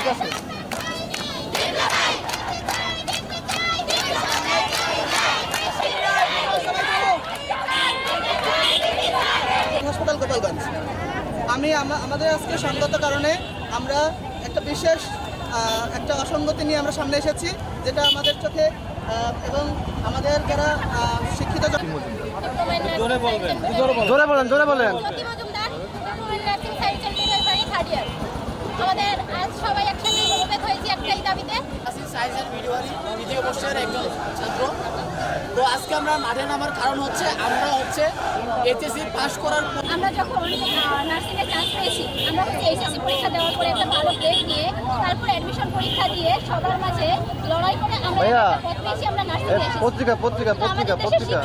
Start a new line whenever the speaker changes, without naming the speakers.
ঠিক আছে?
হাসপাতাল গোপালগঞ্জ আমি আমাদের আজকে সঙ্গত কারণে আমরা একটা বিশেষ একটা অসঙ্গতি নিয়ে আমরা সামনে এসেছি যেটা আমাদের চোখে এবং আমাদের যারা শিক্ষিত
জোরে বলবেন। জোরে
বলেন জোরে বলেন।
দ্বিতীয় বর্ষের একজন ছাত্র। তো আজকে আমরা মাঠে নামার কারণ হচ্ছে আমরা হচ্ছে এইচএসসি পাশ করার
আমরা যখন নার্সিং এর চান্স পেয়েছি আমরা হচ্ছে এইচএসসি পরীক্ষা দেওয়ার পরে একটা ভালো গ্রেড নিয়ে তারপর অ্যাডমিশন পরীক্ষা দিয়ে সবার মাঝে লড়াই করে আমরা
পত্রিকা পত্রিকা পত্রিকা পত্রিকা।